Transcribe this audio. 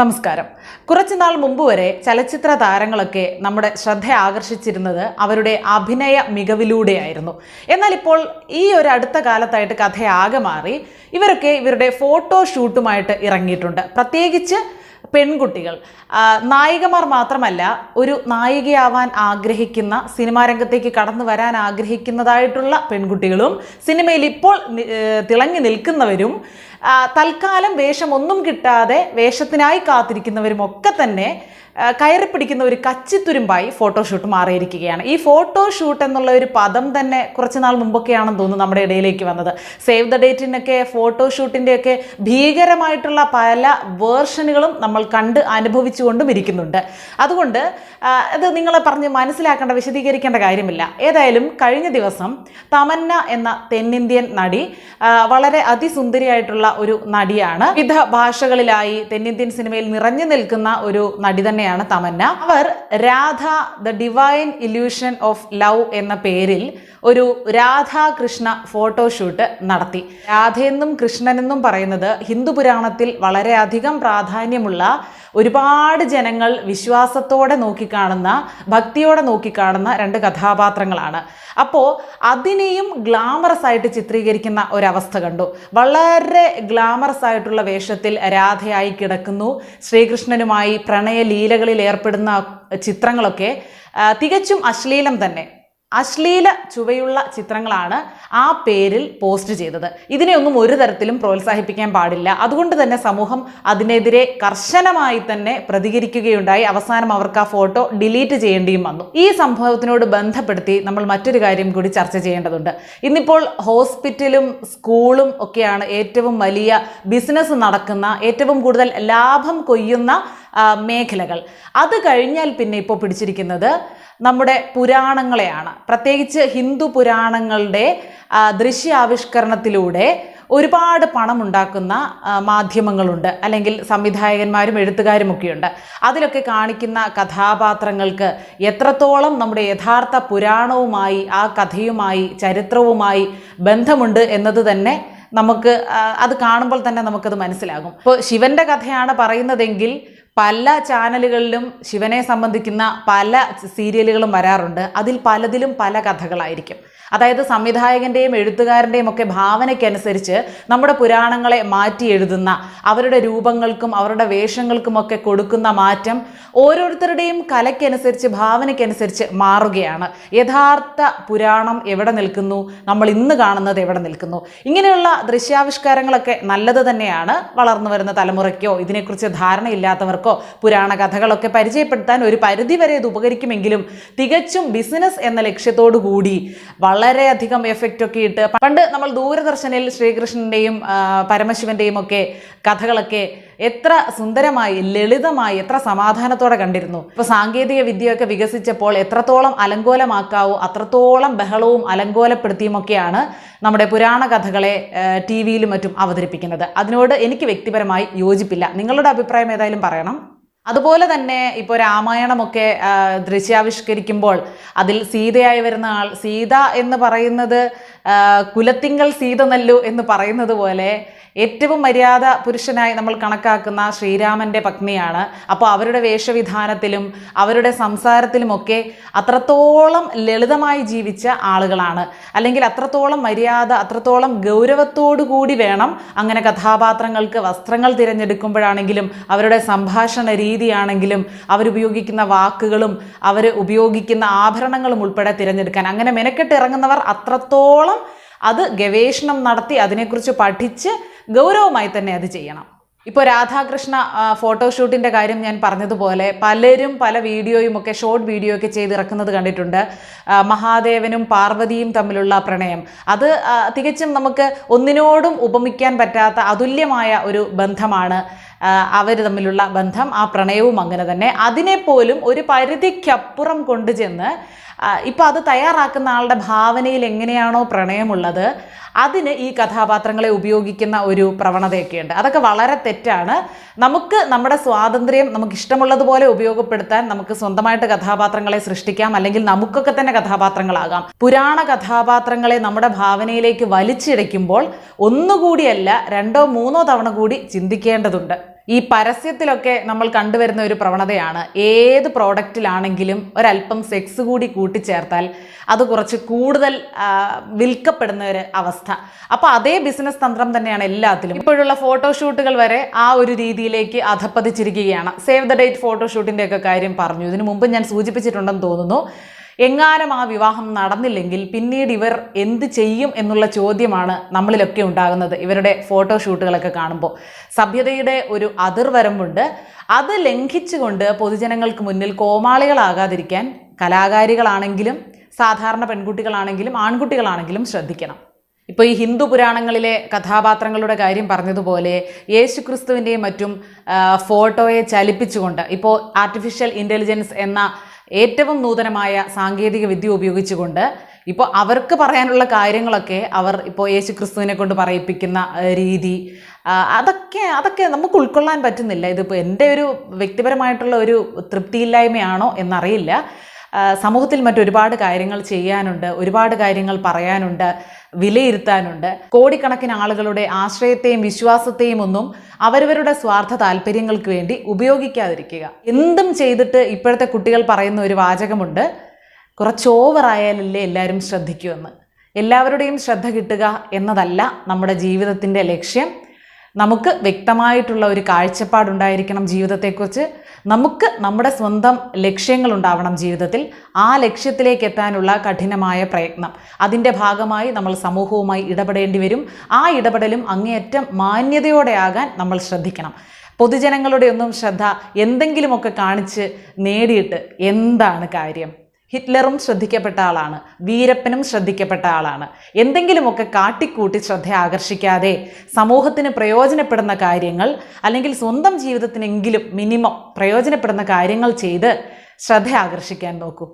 നമസ്കാരം. കുറച്ചുനാൾ മുമ്പ് വരെ ചലച്ചിത്ര താരങ്ങളൊക്കെ നമ്മുടെ ശ്രദ്ധ ആകർഷിച്ചിരുന്നത് അവരുടെ അഭിനയ മികവിലൂടെയായിരുന്നു. എന്നാൽ ഇപ്പോൾ ഈ ഒരു അടുത്ത കാലത്തായിട്ട് കഥയാകെ മാറി ഇവരൊക്കെ ഇവരുടെ ഫോട്ടോ ഷൂട്ടുമായിട്ട് ഇറങ്ങിയിട്ടുണ്ട്. പ്രത്യേകിച്ച് പെൺകുട്ടികൾ. നായികമാർ മാത്രമല്ല ഒരു നായികയാവാൻ ആഗ്രഹിക്കുന്ന സിനിമാ രംഗത്തേക്ക് കടന്നു വരാൻ ആഗ്രഹിക്കുന്നതായിട്ടുള്ള പെൺകുട്ടികളും സിനിമയിൽ ഇപ്പോൾ തിളങ്ങി നിൽക്കുന്നവരും തൽക്കാലം വേഷം ഒന്നും കിട്ടാതെ വേഷത്തിനായി കാത്തിരിക്കുന്നവരും ഒക്കെ തന്നെ കയറി പിടിക്കുന്ന ഒരു കച്ചിത്തുരുമ്പായി ഫോട്ടോഷൂട്ട് മാറിയിരിക്കുകയാണ്. ഈ ഫോട്ടോഷൂട്ട് എന്നുള്ള ഒരു പദം തന്നെ കുറച്ച് നാൾ മുമ്പൊക്കെയാണെന്ന് തോന്നുന്നു നമ്മുടെ ഇടയിലേക്ക് വന്നത്. സേവ് ദ ഡേറ്റിനൊക്കെ ഫോട്ടോഷൂട്ടിന്റെയൊക്കെ ഭീകരമായിട്ടുള്ള പല വേർഷനുകളും നമ്മൾ കണ്ട് അനുഭവിച്ചുകൊണ്ടും ഇരിക്കുന്നുണ്ട്. അതുകൊണ്ട് അത് നിങ്ങളെ പറഞ്ഞ് മനസ്സിലാക്കേണ്ട വിശദീകരിക്കേണ്ട കാര്യമില്ല. ഏതായാലും കഴിഞ്ഞ ദിവസം തമന്ന എന്ന തെന്നിന്ത്യൻ നടി വളരെ അതിസുന്ദരിയായിട്ടുള്ള ഒരു നടിയാണ്. വിവിധ ഭാഷകളിലായി തെന്നിന്ത്യൻ സിനിമയിൽ നിറഞ്ഞു നിൽക്കുന്ന ഒരു നടി തന്നെയാണ് തമന്ന. അവർ Radha the divine illusion of love എന്ന പേരിൽ ഒരു രാധാകൃഷ്ണ ഫോട്ടോഷൂട്ട് നടത്തി. രാധയെന്നും കൃഷ്ണനെന്നും പറയുന്നത് ഹിന്ദു പുരാണത്തിൽ വളരെയധികം പ്രാധാന്യമുള്ള ഒരുപാട് ജനങ്ങൾ വിശ്വാസത്തോടെ നോക്കിക്കാണുന്ന ഭക്തിയോടെ നോക്കിക്കാണുന്ന രണ്ട് കഥാപാത്രങ്ങളാണ്. അപ്പോൾ അതിനെയും ഗ്ലാമറസ് ആയിട്ട് ചിത്രീകരിക്കുന്ന ഒരവസ്ഥ കണ്ടു. വളരെ ഗ്ലാമറസ് ആയിട്ടുള്ള വേഷത്തിൽ രാധയായി കിടക്കുന്നു. ശ്രീകൃഷ്ണനുമായി പ്രണയലീലകളിൽ ഏർപ്പെടുന്ന ചിത്രങ്ങളൊക്കെ തികച്ചും അശ്ലീലം തന്നെ. അശ്ലീല ചുവയുള്ള ചിത്രങ്ങളാണ് ആ പേരിൽ പോസ്റ്റ് ചെയ്തത്. ഇതിനെയൊന്നും ഒരു തരത്തിലും പ്രോത്സാഹിപ്പിക്കാൻ പാടില്ല. അതുകൊണ്ട് തന്നെ സമൂഹം അതിനെതിരെ കർശനമായി തന്നെ പ്രതികരിക്കുകയുണ്ടായി. അവസാനം അവർക്ക് ആ ഫോട്ടോ ഡിലീറ്റ് ചെയ്യേണ്ടിയും വന്നു. ഈ സംഭവത്തിനോട് ബന്ധപ്പെടുത്തി നമ്മൾ മറ്റൊരു കാര്യം കൂടി ചർച്ച ചെയ്യേണ്ടതുണ്ട്. ഇന്നിപ്പോൾ ഹോസ്പിറ്റലും സ്കൂളും ഒക്കെയാണ് ഏറ്റവും വലിയ ബിസിനസ് നടക്കുന്ന ഏറ്റവും കൂടുതൽ ലാഭം കൊയ്യുന്ന മേഖലകൾ. അത് കഴിഞ്ഞാൽ പിന്നെ ഇപ്പോൾ പിടിച്ചിരിക്കുന്നത് നമ്മുടെ പുരാണങ്ങളെയാണ്. പ്രത്യേകിച്ച് ഹിന്ദു പുരാണങ്ങളുടെ ദൃശ്യാവിഷ്കരണത്തിലൂടെ ഒരുപാട് പണം ഉണ്ടാക്കുന്ന ആ, മാധ്യമങ്ങളുണ്ട്. അല്ലെങ്കിൽ സംവിധായകന്മാരും എഴുത്തുകാരും ഒക്കെയുണ്ട് അതിലൊക്കെ കാണിക്കുന്ന കഥാപാത്രങ്ങൾക്ക് എത്രത്തോളം നമ്മുടെ യഥാർത്ഥ പുരാണവുമായി ആ കഥയുമായി ചരിത്രവുമായി ബന്ധമുണ്ട് എന്നത് തന്നെ നമുക്ക് അത് കാണുമ്പോൾ തന്നെ നമുക്കത് മനസ്സിലാകും. ഇപ്പോൾ ശിവന്റെ കഥയാണ് പറയുന്നതെങ്കിൽ പല ചാനലുകളിലും ശിവനെ സംബന്ധിക്കുന്ന പല സീരിയലുകളും വരാറുണ്ട്. അതിൽ പലതിലും പല കഥകളായിരിക്കും. അതായത് സംവിധായകന്റെയും എഴുത്തുകാരന്റെയും ഒക്കെ ഭാവനയ്ക്കനുസരിച്ച് നമ്മുടെ പുരാണങ്ങളെ മാറ്റി എഴുതുന്ന അവരുടെ രൂപങ്ങൾക്കും അവരുടെ വേഷങ്ങൾക്കുമൊക്കെ കൊടുക്കുന്ന മാറ്റം ഓരോരുത്തരുടെയും കലയ്ക്കനുസരിച്ച് ഭാവനയ്ക്കനുസരിച്ച് മാറുകയാണ്. യഥാർത്ഥ പുരാണം എവിടെ നിൽക്കുന്നു? നമ്മൾ ഇന്ന് കാണുന്നത് എവിടെ നിൽക്കുന്നു? ഇങ്ങനെയുള്ള ദൃശ്യാവിഷ്കാരങ്ങളൊക്കെ നല്ലത് തന്നെയാണ് വളർന്നു വരുന്ന തലമുറയ്ക്കോ ഇതിനെക്കുറിച്ച് ധാരണയില്ലാത്തവർക്കോ പുരാണ കഥകളൊക്കെ പരിചയപ്പെടുത്താൻ ഒരു പരിധിവരെ ഇത് ഉപകരിക്കുമെങ്കിലും തികച്ചും ബിസിനസ് എന്ന ലക്ഷ്യത്തോടു കൂടി വളരെയധികം എഫക്റ്റ് ഒക്കെ ഇട്ട് പണ്ട് നമ്മൾ ദൂരദർശനിൽ ശ്രീകൃഷ്ണന്റെയും പരമശിവന്റെയും ഒക്കെ കഥകളൊക്കെ എത്ര സുന്ദരമായി ലളിതമായി എത്ര സമാധാനത്തോടെ കണ്ടിരുന്നു. ഇപ്പൊ സാങ്കേതിക വിദ്യയൊക്കെ വികസിച്ചപ്പോൾ എത്രത്തോളം അലങ്കോലമാക്കാവോ അത്രത്തോളം ബഹളവും അലങ്കോലപ്പെടുത്തിയുമൊക്കെയാണ് നമ്മുടെ പുരാണ കഥകളെ ടി വിയിലും മറ്റും അവതരിപ്പിക്കുന്നത്. അതിനോട് എനിക്ക് വ്യക്തിപരമായി യോജിപ്പില്ല. നിങ്ങളുടെ അഭിപ്രായം ഏതായാലും പറയണം. അതുപോലെ തന്നെ ഇപ്പോൾ രാമായണമൊക്കെ ദൃശ്യാവിഷ്കരിക്കുമ്പോൾ അതിൽ സീതയായി വരുന്ന ആൾ സീത എന്ന് പറയുന്നത് കുലത്തിങ്കൾ സീത നല്ലു എന്ന് പറയുന്നത് പോലെ ഏറ്റവും മര്യാദ പുരുഷനായി നമ്മൾ കണക്കാക്കുന്ന ശ്രീരാമന്റെ പത്നിയാണ്. അപ്പോൾ അവരുടെ വേഷവിധാനത്തിലും അവരുടെ സംസാരത്തിലുമൊക്കെ അത്രത്തോളം ലളിതമായി ജീവിച്ച ആളുകളാണ്. അല്ലെങ്കിൽ അത്രത്തോളം മര്യാദ അത്രത്തോളം ഗൗരവത്തോടു കൂടി വേണം അങ്ങനെ കഥാപാത്രങ്ങൾക്ക് വസ്ത്രങ്ങൾ തിരഞ്ഞെടുക്കുമ്പോഴാണെങ്കിലും അവരുടെ സംഭാഷണ രീതിയാണെങ്കിലും അവരുപയോഗിക്കുന്ന വാക്കുകളും അവർ ഉപയോഗിക്കുന്ന ആഭരണങ്ങളും ഉൾപ്പെടെ തിരഞ്ഞെടുക്കാൻ. അങ്ങനെ മെനക്കെട്ട് ഇറങ്ങുന്നവർ അത്രത്തോളം അത് ഗവേഷണം നടത്തി അതിനെക്കുറിച്ച് പഠിച്ച് ഗൗരവമായി തന്നെ അത് ചെയ്യണം. ഇപ്പോൾ രാധാകൃഷ്ണ ഫോട്ടോഷൂട്ടിന്റെ കാര്യം ഞാൻ പറഞ്ഞതുപോലെ പലരും പല വീഡിയോയും ഒക്കെ ഷോർട്ട് വീഡിയോ ഒക്കെ ചെയ്തിറക്കുന്നത് കണ്ടിട്ടുണ്ട്. മഹാദേവനും പാർവതിയും തമ്മിലുള്ള പ്രണയം. അത് തികച്ചും നമുക്ക് ഒന്നിനോടും ഉപമിക്കാൻ പറ്റാത്ത അതുല്യമായ ഒരു ബന്ധമാണ് അവർ തമ്മിലുള്ള ബന്ധം. ആ പ്രണയവും അങ്ങനെ തന്നെ. അതിനെപ്പോലും ഒരു പരിധിക്കപ്പുറം കൊണ്ടുചെന്ന് ഇപ്പോൾ അത് തയ്യാറാക്കുന്ന ആളുടെ ഭാവനയിൽ എങ്ങനെയാണോ പ്രണയമുള്ളത് അതിന് ഈ കഥാപാത്രങ്ങളെ ഉപയോഗിക്കുന്ന ഒരു പ്രവണതയൊക്കെയുണ്ട്. അതൊക്കെ വളരെ തെറ്റാണ്. നമുക്ക് നമ്മുടെ സ്വാതന്ത്ര്യം നമുക്ക് ഇഷ്ടമുള്ളതുപോലെ ഉപയോഗപ്പെടുത്താൻ നമുക്ക് സ്വന്തമായിട്ട് കഥാപാത്രങ്ങളെ സൃഷ്ടിക്കാം അല്ലെങ്കിൽ നമുക്കൊക്കെ തന്നെ കഥാപാത്രങ്ങളാകാം. പുരാണ കഥാപാത്രങ്ങളെ നമ്മുടെ ഭാവനയിലേക്ക് വലിച്ചിഴയ്ക്കുമ്പോൾ ഒന്നുകൂടിയല്ല രണ്ടോ മൂന്നോ തവണ കൂടി ചിന്തിക്കേണ്ടതുണ്ട്. ഈ പരസ്യത്തിലൊക്കെ നമ്മൾ കണ്ടുവരുന്ന ഒരു പ്രവണതയാണ്. ഏത് പ്രോഡക്റ്റിലാണെങ്കിലും ഒരല്പം സെക്സ് കൂടി കൂട്ടിച്ചേർത്താൽ അത് കുറച്ച് കൂടുതൽ വിൽക്കപ്പെടുന്ന ഒരു അവസ്ഥ. അപ്പോൾ അതേ ബിസിനസ് തന്ത്രം തന്നെയാണ് എല്ലാത്തിലും. ഇപ്പോഴുള്ള ഫോട്ടോഷൂട്ടുകൾ വരെ ആ ഒരു രീതിയിലേക്ക് അധപ്പതിച്ചിരിക്കുകയാണ്. സേവ് ദ ഡേറ്റ് ഫോട്ടോഷൂട്ടിന്റെയൊക്കെ കാര്യം പറഞ്ഞു. ഇതിനു മുമ്പ് ഞാൻ സൂചിപ്പിച്ചിട്ടുണ്ടെന്ന് തോന്നുന്നു. എങ്ങാനും ആ വിവാഹം നടന്നില്ലെങ്കിൽ പിന്നീട് ഇവർ എന്ത് ചെയ്യും എന്നുള്ള ചോദ്യമാണ് നമ്മളിലൊക്കെ ഉണ്ടാകുന്നത് ഇവരുടെ ഫോട്ടോ ഫോട്ടോഷൂട്ടുകളൊക്കെ കാണുമ്പോൾ. സഭ്യതയുടെ ഒരു അതിർവരമ്പുണ്ട്. അത് ലംഘിച്ചുകൊണ്ട് പൊതുജനങ്ങൾക്ക് മുന്നിൽ കോമാളികളാകാതിരിക്കാൻ കലാകാരികളാണെങ്കിലും സാധാരണ പെൺകുട്ടികളാണെങ്കിലും ആൺകുട്ടികളാണെങ്കിലും ശ്രദ്ധിക്കണം. ഇപ്പോൾ ഈ ഹിന്ദു പുരാണങ്ങളിലെ കഥാപാത്രങ്ങളുടെ കാര്യം പറഞ്ഞതുപോലെ യേശുക്രിസ്തുവിന്റെയും മറ്റും ഫോട്ടോയെ ചലിപ്പിച്ചുകൊണ്ട് ഇപ്പോൾ ആർട്ടിഫിഷ്യൽ ഇന്റലിജൻസ് എന്ന ഏറ്റവും നൂതനമായ സാങ്കേതിക വിദ്യ ഉപയോഗിച്ചുകൊണ്ട് ഇപ്പോൾ അവർക്ക് പറയാനുള്ള കാര്യങ്ങളൊക്കെ അവർ ഇപ്പോൾ യേശു ക്രിസ്തുവിനെ കൊണ്ട് പറയിപ്പിക്കുന്ന രീതി അതൊക്കെ അതൊക്കെ നമുക്ക് ഉൾക്കൊള്ളാൻ പറ്റുന്നില്ല. ഇതിപ്പോൾ എന്റെ ഒരു വ്യക്തിപരമായിട്ടുള്ള ഒരു തൃപ്തിയില്ലായ്മയാണോ എന്നറിയില്ല. സമൂഹത്തിൽ മറ്റൊരുപാട് കാര്യങ്ങൾ ചെയ്യാനുണ്ട് ഒരുപാട് കാര്യങ്ങൾ പറയാനുണ്ട് വിലയിരുത്താനുണ്ട്. കോടിക്കണക്കിന് ആളുകളുടെ ആശ്രയത്തെയും വിശ്വാസത്തെയും ഒന്നും അവരവരുടെ സ്വാർത്ഥ താല്പര്യങ്ങൾക്ക് വേണ്ടി ഉപയോഗിക്കാതിരിക്കുക. എന്തും ചെയ്തിട്ട് ഇപ്പോഴത്തെ കുട്ടികൾ പറയുന്ന ഒരു വാചകമുണ്ട് കുറച്ച് ഓവറായാലല്ലേ എല്ലാവരും ശ്രദ്ധിക്കുമെന്ന് എല്ലാവരുടെയും ശ്രദ്ധ കിട്ടുക എന്നതല്ല നമ്മുടെ ജീവിതത്തിന്റെ ലക്ഷ്യം. നമുക്ക് വ്യക്തമായിട്ടുള്ള ഒരു കാഴ്ചപ്പാടുണ്ടായിരിക്കണം ജീവിതത്തെക്കുറിച്ച്. നമുക്ക് നമ്മുടെ സ്വന്തം ലക്ഷ്യങ്ങൾ ഉണ്ടാവണം ജീവിതത്തിൽ. ആ ലക്ഷ്യത്തിലേക്ക് എത്താനുള്ള കഠിനമായ പ്രയത്നം. അതിന്റെ ഭാഗമായി നമ്മൾ സമൂഹവുമായി ഇടപെടേണ്ടി വരും. ആ ഇടപെടലും അങ്ങേയറ്റം മാന്യതയോടെ ആകാൻ നമ്മൾ ശ്രദ്ധിക്കണം. പൊതുജനങ്ങളുടെ ഒന്നും ശ്രദ്ധ എന്തെങ്കിലുമൊക്കെ കാണിച്ച് നേടിയിട്ട് എന്താണ് കാര്യം? ഹിറ്റ്ലറും ശ്രദ്ധിക്കപ്പെട്ട ആളാണ് വീരപ്പനും ശ്രദ്ധിക്കപ്പെട്ട ആളാണ്. എന്തെങ്കിലുമൊക്കെ കാട്ടിക്കൂട്ടി ശ്രദ്ധ ആകർഷിക്കാതെ സമൂഹത്തിന് പ്രയോജനപ്പെടുന്ന കാര്യങ്ങൾ അല്ലെങ്കിൽ സ്വന്തം ജീവിതത്തിനെങ്കിലും മിനിമം പ്രയോജനപ്പെടുന്ന കാര്യങ്ങൾ ചെയ്ത് ശ്രദ്ധ ആകർഷിക്കാൻ നോക്കൂ.